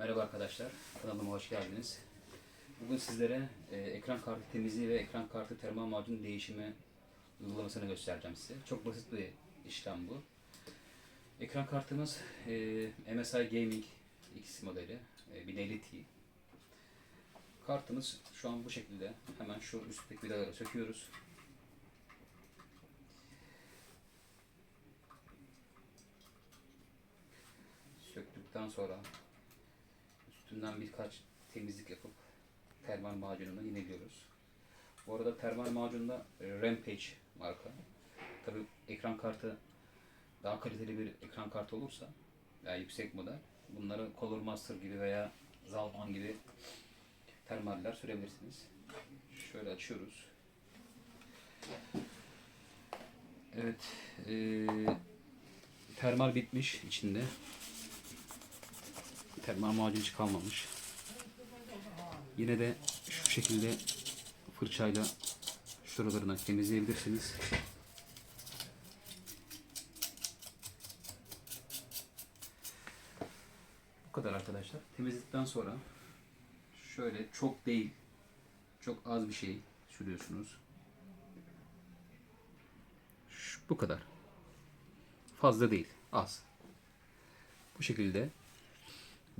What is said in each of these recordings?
Merhaba arkadaşlar, kanalıma hoş geldiniz. Bugün sizlere e, ekran kartı temizliği ve ekran kartı termal macun değişimi uygulamasını göstereceğim size. Çok basit bir işlem bu. Ekran kartımız e, MSI Gaming X modeli, e, 1050 Ti. Kartımız şu an bu şekilde. Hemen şu üstteki vidaları söküyoruz. Söktükten sonra üstünden birkaç temizlik yapıp termal macununu yineliyoruz. Bu arada termal macunda e, Rampage marka. Tabi ekran kartı daha kaliteli bir ekran kartı olursa veya yüksek model bunları Color Master gibi veya Zalman gibi termaller sürebilirsiniz. Şöyle açıyoruz. Evet. eee, termal bitmiş içinde. Termal macun hiç kalmamış. Yine de şu şekilde fırçayla şuralarını temizleyebilirsiniz. Bu kadar arkadaşlar. Temizledikten sonra şöyle çok değil, çok az bir şey sürüyorsunuz. Şu- bu kadar. Fazla değil, az. Bu şekilde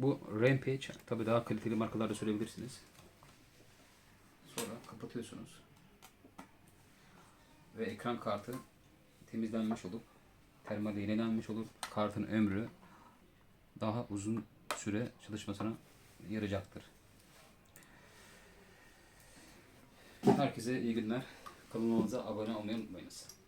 bu Rampage tabi daha kaliteli markalarda sürebilirsiniz. Sonra kapatıyorsunuz. Ve ekran kartı temizlenmiş olup termal yenilenmiş olup kartın ömrü daha uzun süre çalışmasına yarayacaktır. Herkese iyi günler. Kanalımıza abone olmayı unutmayınız.